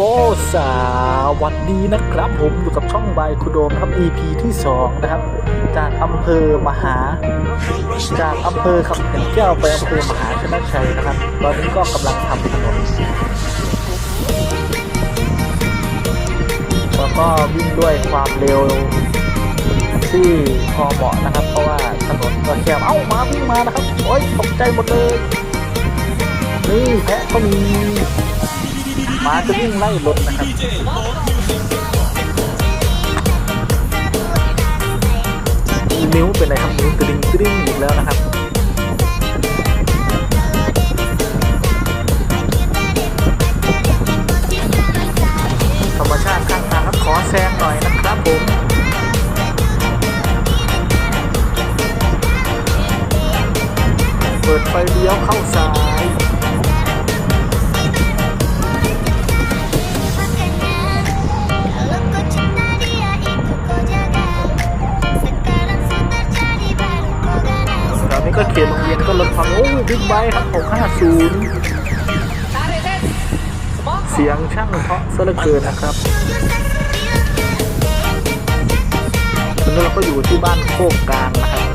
ก็สวัสดีนะครับ ผมอยู่กับช่องบายคุโดมครับ EP ที่ 2 นะครับ จากอำเภอมหา จากอำเภอคำเขื่อนแก้วไปอำเภอมหาชนะชัยนะครับ ตอนนี้ก็กำลังทำถนนแล้วก็วิ่งด้วยความเร็วที่พอเหมาะนะครับ เพราะว่าถนนก็แคบเอ้ามาวิ่งมานะครับโอ๊ยตกใจหมดเลยนี่แพะก็มี หมาจะวิ่งไล่รถนะครับนิ้วเป็นไรครับนิ้วกระดิ่งกระดิ่งอีกแล้วนะครับธรรมชาติข้างทางครับขอแซงหน่อยนะครับผมเปิดไฟเลี้ยวเข้าซ้าย ก็เขียนโรงเรียนก็รถความโอ้บิ๊กไบค์ครับ 650 เสียงช่างเพาะซะเหลือเกินนะครับตอนนี้เราก็อยู่ที่บ้านโคกกลางนะครับ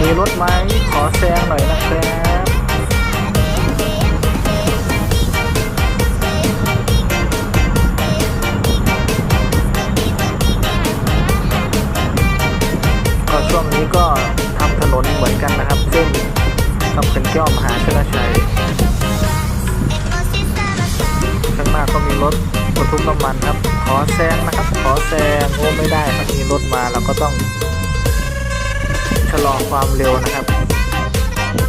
มีรถไหมขอแซงหน่อยนะครับ นี้ก็ทำถนนเหมือนกันนะครับเส้นทำเป็นแก้วมหาชนะชัยข้างหน้าก็มีรถบรรทุกน้ำมันครับ ขอแซงนะครับ ขอแซงโอ้ไม่ได้ถ้ามีรถมาเราก็ต้องชะลอความเร็วนะครับ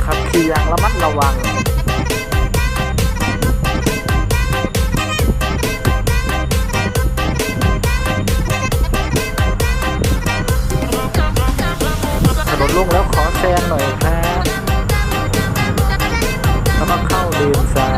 ขับขี่อย่างระมัดระวัง ก็เ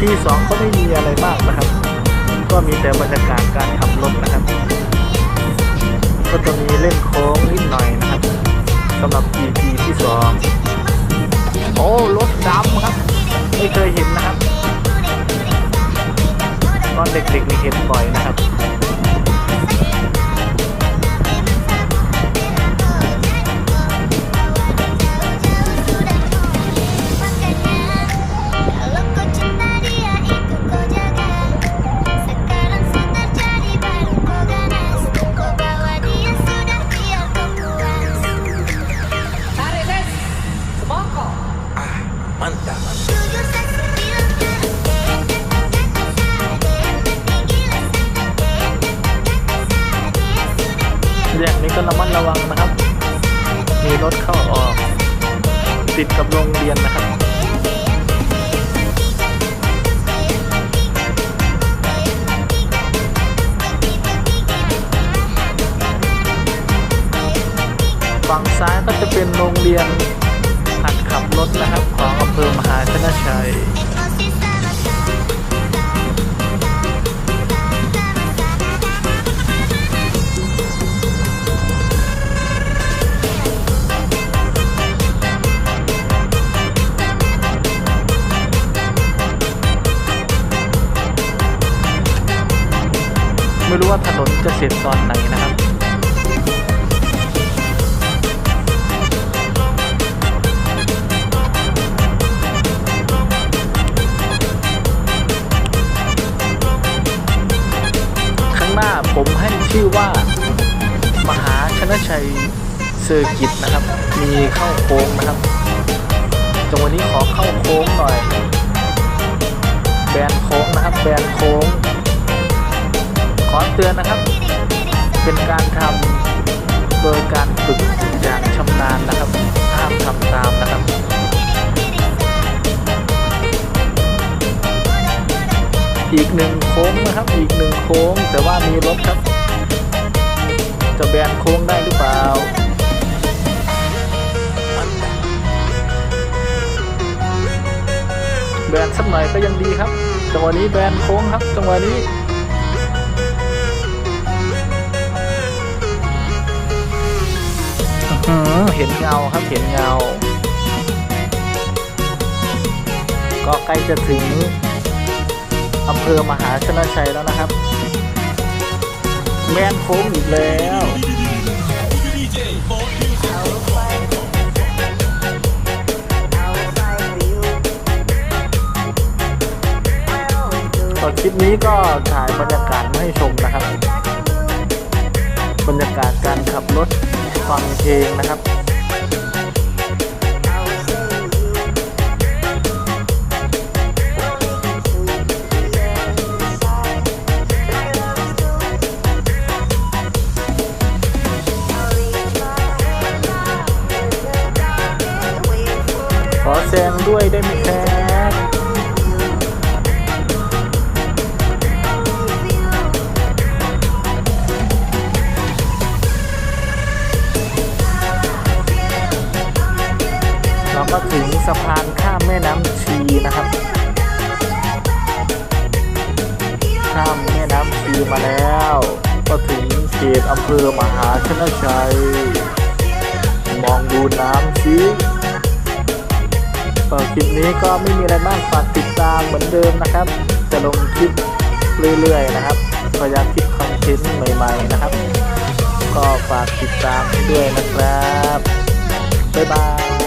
ที่สองก็ไม่มีอะไรมากนะครับ ก็มีแต่บรรยากาศการขับรถนะครับ ก็จะมีเล่นโค้งนิดหน่อยนะครับสำหรับ EP ที่สองโอ้รถดำครับ ไม่เคยเห็นนะครับ ตอนเด็กๆนี่เห็นบ่อยนะครับ แยกนี้ก็ระมัดระวังนะครับ มีรถเข้าออก ติดกับโรงเรียนนะครับ ฝั่งซ้ายก็จะเป็นโรงเรียนหัดขับรถนะครับ ของอำเภอมหาชนะชัย รู้ว่าถนนจะเสร็จตอนไหนนะครับข้างหน้าผมให้ชื่อว่ามหาชนะชัยเซอร์กิตนะครับ มีเข้าโค้งนะครับจังวะนี้ขอเข้าโค้งหน่อย แบนโค้งนะครับ แบนโค้ง ขอเตือนนะครับ เป็นการทำโดยการฝึกอย่างชำนาญนะครับห้ามทำตามนะครับอีกหนึ่งโค้งนะครับ อีกหนึ่งโค้ง แต่ว่ามีรถครับ จะแบนโค้งได้หรือเปล่าแบนสักหน่อยก็ยังดีครับ จังหวะนี้แบนโค้งครับ จังหวะนี้ เห็นเงาครับเห็นเงา ก็ใกล้จะถึงอำเภอมหาชนชัยแล้วนะครับ แม่นโค้งอีกแล้วก็คลิปนี้ก็ถ่ายบรรยากาศมาให้ชมนะครับ บรรยากาศการขับรถ ฟังเพลงนะครับขอแซงด้วยได้ไหมครับ น้ำชีมาแล้ว ก็ถึงเขตอำเภอมหาชนชัย มองดูน้ำชีก็คลิปนี้ก็ไม่มีอะไรมากฝากติดตามเหมือนเดิมนะครับ จะลงคลิปเรื่อยๆนะครับพยายามคิดคอนเทนต์ใหม่ๆนะครับ ก็ฝากติดตามด้วยนะครับบ๊ายบาย